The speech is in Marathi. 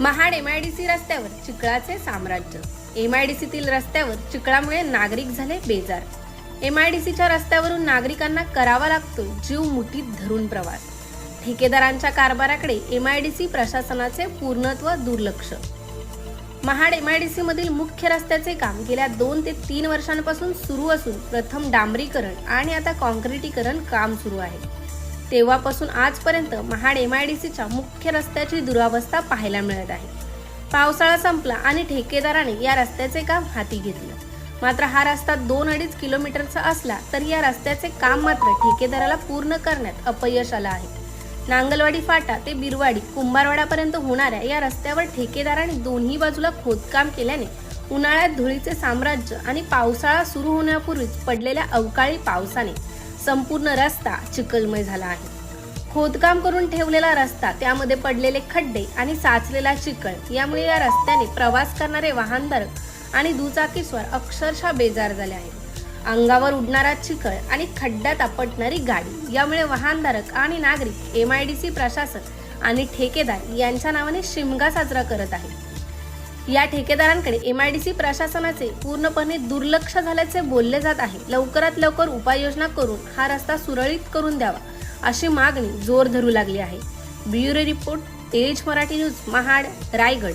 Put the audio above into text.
महाड एमआयडीसी रस्त्यावर चिकळाचे साम्राज्य. एमआयडीसीतील रस्त्यावर चिकळामुळे नागरिक झाले बेजार. एमआयडीसीच्या रस्त्यावरून नागरिकांना करावा लागतो जीव मुठीत धरून प्रवास. ठेकेदारांच्या कारभाराकडे एमआयडीसी प्रशासनाचे पूर्णत्व दुर्लक्ष. महाड एमआयडीसी मधील मुख्य रस्त्याचे काम गेल्या दोन ते तीन वर्षांपासून सुरू असून प्रथम डांबरीकरण आणि आता कॉन्क्रिटीकरण काम सुरू आहे. तेव्हापासून आजपर्यंत महाड सीच्या मुख्य रस्त्याची दुरावस्था पाहायला मिळत आहे. पावसाळा संपला आणि ठेकेदाराने या रस्त्याचे काम हाती घेतलं. मात्र हा रस्ता दोन अडीच किलोमीटरचा असला तरी या रस्त्याचे काम मात्र ठेकेदाराला पूर्ण करण्यात अपयश आलं आहे. नांगलवाडी फाटा ते बिरवाडी कुंभारवाडापर्यंत होणाऱ्या या रस्त्यावर ठेकेदाराने दोन्ही बाजूला खोदकाम केल्याने उन्हाळ्यात धुळीचे साम्राज्य आणि पावसाळा सुरू होण्यापूर्वीच पडलेल्या अवकाळी पावसाने संपूर्ण रस्ता चिखलमय झाला आहे. खोदकाम करून ठेवलेला रस्ता त्यामध्ये पडलेले खड्डे आणि साचलेला चिखल यामुळे या रस्त्याने प्रवास करणारे वाहनधारक आणि दुचाकीस्वार अक्षरशः बेजार झाले आहेत अंगावर उडणारा चिखल आणि खड्ड्यात आपटणारी गाडी यामुळे वाहनधारक आणि नागरिक एम आय डी सी प्रशासन आणि ठेकेदार यांच्या नावाने शिमगा साजरा करत आहे या ठेकेदारांकडे एम आय डी सी प्रशासनाचे पूर्णपणे दुर्लक्ष झाल्याचे बोलले जात आहे. लवकरात लवकर उपाययोजना करून हा रस्ता सुरळीत करून द्यावा अशी मागणी जोर धरू लागली आहे. ब्युरो रिपोर्ट तेज मराठी न्यूज महाड रायगड.